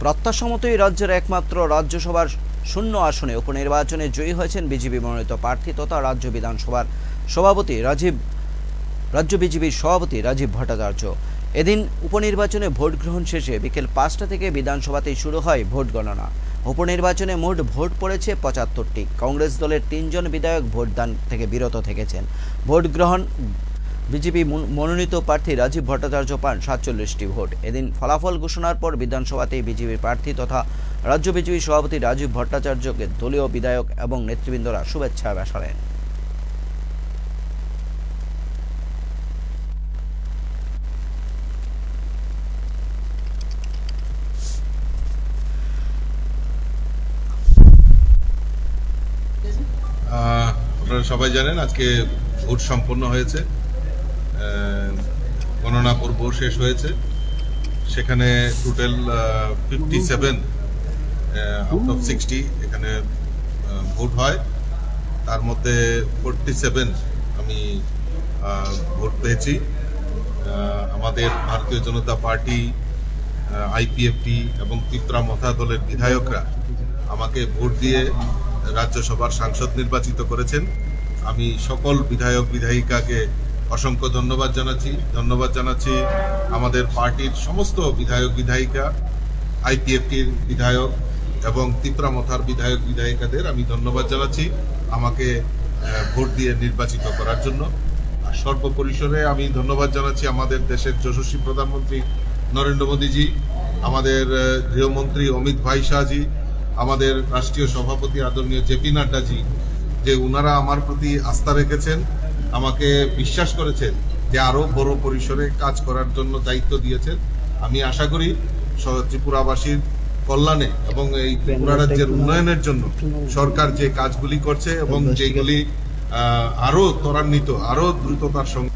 প্রত্যাশামতই রাজ্যের একমাত্র রাজ্যসভার শূন্য আসনে উপনির্বাচনে জয়ী হয়েছেন বিজেপি মনোনীত প্রার্থী তথা রাজ্য বিধানসভার সভাপতি রাজীব, রাজ্য বিজেপির সভাপতি রাজীব ভট্টাচার্য। এদিন উপনির্বাচনে ভোট গ্রহণ শেষে বিকেল পাঁচটা থেকে বিধানসভাতেই শুরু হয় ভোট গণনা। উপনির্বাচনে মোট ভোট পড়েছে পঁচাত্তরটি। কংগ্রেস দলের তিনজন বিধায়ক ভোটদান থেকে বিরত থেকেছেন। ভোট গ্রহণ বিজেপি মন- মনোনীত প্রার্থী রাজীব ভট্টাচার্য পান সাতচল্লিশটি ভোট। এদিন ফলাফল ঘোষণার পর বিধানসভাতেই বিজেপির প্রার্থী তথা রাজ্য বিজেপি সভাপতি রাজীব ভট্টাচার্যকে দলীয় বিধায়ক এবং নেতৃবৃন্দরা শুভেচ্ছা বাসালেন আহ, আপনারা সবাই জানেন আজকে ভোট সম্পন্ন হয়েছে। গণনা পর্ব শেষ হয়েছে। সেখানে total fifty seven out of sixty এখানে ভোট হয়। তার মধ্যে ফোরটি সেভেন আমি ভোট পেয়েছি। আমাদের ভারতীয় জনতা পার্টি আইপিএফটি এবং ত্রিপুরা মথা দলের বিধায়করা আমাকে ভোট দিয়ে রাজ্যসভার সাংসদ নির্বাচিত করেছেন। আমি সকল বিধায়ক বিধায়িকাকে অসংখ্য ধন্যবাদ জানাচ্ছি। ধন্যবাদ জানাচ্ছি আমাদের পার্টির সমস্ত বিধায়ক, বিধায়িকা, আইপিএফটির বিধায়ক এবং ত্রিপুরা মথার বিধায়ক, বিধায়িকাদের আমি ধন্যবাদ জানাচ্ছি আমাকে ভোট দিয়ে নির্বাচিত করার জন্য। আর সর্বপরিসরে আমি ধন্যবাদ জানাচ্ছি আমাদের দেশের যশস্বী প্রধানমন্ত্রী নরেন্দ্র মোদীজি, আমাদের গৃহমন্ত্রী অমিত ভাই শাহজি, আমাদের রাষ্ট্রীয় সভাপতি আদরণীয় জেপি নাড্ডাজি, যে উনারা আমার প্রতি আস্থা রেখেছেন। আমাকে বিশ্বাস করেছেন যে আরও বড় পরিসরে কাজ করার জন্য দায়িত্ব দিয়েছেন। আমি আশা করি ত্রিপুরাবাসীর কল্যাণে এবং এই ত্রিপুরা রাজ্যের উন্নয়নের জন্য সরকার যে কাজগুলি করছে এবং যেগুলি আরও আরও ত্বরান্বিত আরও দ্রুততার সঙ্গে